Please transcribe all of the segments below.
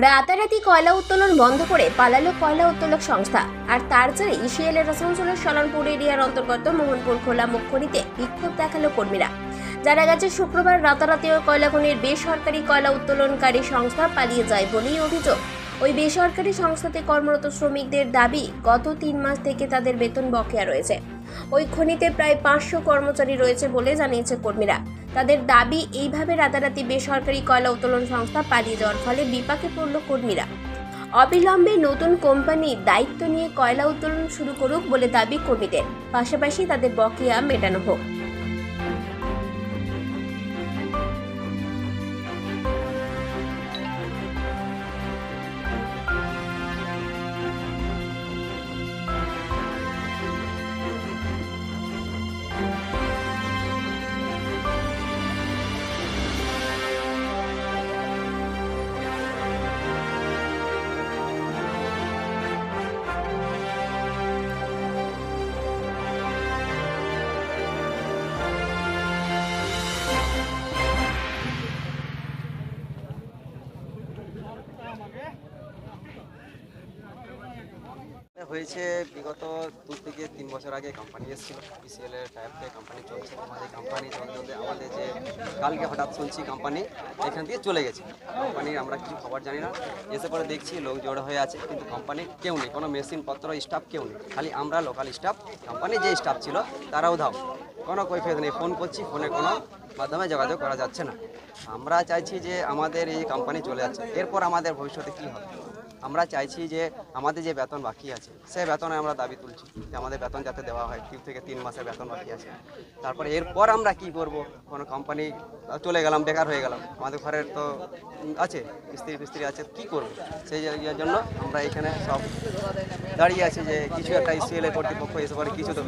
রাতারাতি কয়লা উত্তোলন বন্ধ করে পালালো কয়লা উত্তোলক সংস্থা। আর তার জেরে ইসিএলের আসানসোলের সলানপুর এরিয়ার অন্তর্গত মোহনপুর খোলা মুখখড়িতে বিক্ষোভ দেখাল কর্মীরা। জানা গেছে, শুক্রবার রাতারাতি ওই কয়লাখনির বেসরকারি কয়লা উত্তোলনকারী সংস্থা পালিয়ে যায় বলেই অভিযোগ। ওই বেসরকারি সংস্থাতে কর্মরত শ্রমিকদের দাবি, গত তিন মাস থেকে তাদের বেতন বকেয়া রয়েছে। ওই খনিতে প্রায় পাঁচশো কর্মচারী রয়েছে বলে জানিয়েছে কর্মীরা। তাদের দাবি, এইভাবে রাতারাতি বেসরকারি কয়লা উত্তোলন সংস্থা পালিয়ে যাওয়ার ফলে বিপাকে পড়ল কর্মীরা। অবিলম্বে নতুন কোম্পানি দায়িত্ব নিয়ে কয়লা উত্তোলন শুরু করুক বলে দাবি কর্মীদের। পাশাপাশি তাদের বকেয়া মেটানো হোক। হয়েছে বিগত দু থেকে তিন বছর আগে কোম্পানি এসেছিল। পিসিএল এর টাইপ কোম্পানি চলছে, আমাদের কোম্পানি চলতে আমাদের যে কালকে হঠাৎ শুনছি কোম্পানি এখান থেকে চলে গেছে। কোম্পানির আমরা কিছু খবর জানি না। এসে পরে দেখছি লোক জড়ো হয়ে আছে, কিন্তু কোম্পানির কেউ নেই। কোনো মেশিনপত্র স্টাফ কেউ নেই। খালি আমরা লোকাল স্টাফ কোম্পানির যে স্টাফ ছিল, তারাও ধাও কোনো কৈফিয়ত নেই। ফোন করছি ফোনে কোনো মাধ্যমে যোগাযোগ করা যাচ্ছে না। আমরা চাইছি যে আমাদের এই কোম্পানি চলে যাচ্ছে। এরপর আমাদের ভবিষ্যতে কী হবে? আমরা চাইছি যে আমাদের যে বেতন বাকি আছে, সে বেতনে আমরা দাবি তুলছি যে আমাদের বেতন যাতে দেওয়া হয়। তিন থেকে তিন মাসের বেতন বাকি আছে। তারপরে এরপর আমরা কি করব? কোনো কোম্পানি চলে গেলাম, বেকার হয়ে গেলাম। আমাদের ঘরের তো আছে, স্ত্রী ফিস্ত্রী আছে, কি করব? সেই জন্য আমরা এখানে সব দাঁড়িয়ে আছি যে কিছু একটা ইসিএল কর্তৃপক্ষ এসে পরে কিছু তো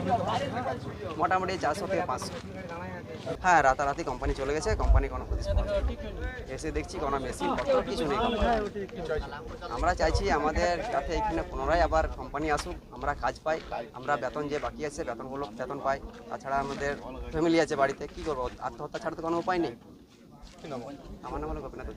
মোটামুটি চারশো থেকে পাঁচশো। হ্যাঁ রাতারাতি কোম্পানি চলে গেছে কোম্পানি কোনো এসে দেখছি কোনো মেশিন কিছু নেই আমরা চাইছি আমাদের যাতে এখানে পুনরায় আবার কোম্পানি আসুক, আমরা কাজ পাই, আমরা বেতন যে বাকি আছে, বেতনগুলো বেতন পাই। তাছাড়া আমাদের ফ্যামিলি আছে বাড়িতে, কি করব? আত্মহত্যা ছাড়া তো কোনো উপায় নেই। আমার নাম হলো গোপীনাথ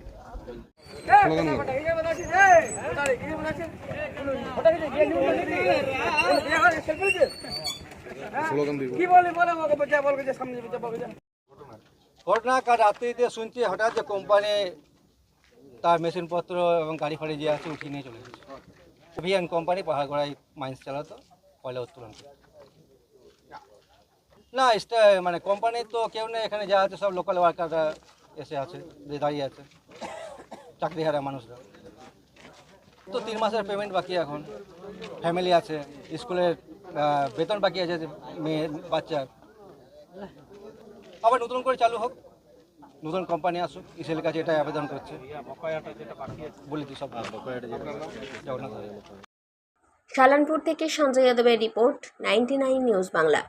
ঘটনা কাল রাত্রিতে শুনছি, হঠাৎ যে কোম্পানি তার মেশিনপত্র এবং গাড়ি ফাড়ি যে আছে উঠিয়ে নিয়ে চলে গেছে। ভিএন কোম্পানি পাহাড়গড়ায় মাইন্স চালাতো, কয়লা উত্তোলন। না এটা মানে কোম্পানি তো কেউ নেই, এখানে যা আছে সব লোকাল ওয়ার্কাররা এসে আছে, যে দাঁড়িয়ে আছে, চাকরি হারা মানুষরা। তো তিন মাসের পেমেন্ট বাকি এখন। ফ্যামিলি আছে স্কুলের বেতন বাকি আছে মেয়ে বাচ্চার আবার নতুন করে চালু হোক। নতুন কোম্পানি আসুক ইসেলের কাছে এটাই আবেদন করছে। সালানপুর থেকে সঞ্জয় যাদবের রিপোর্ট নাইনটি নিউজ বাংলা।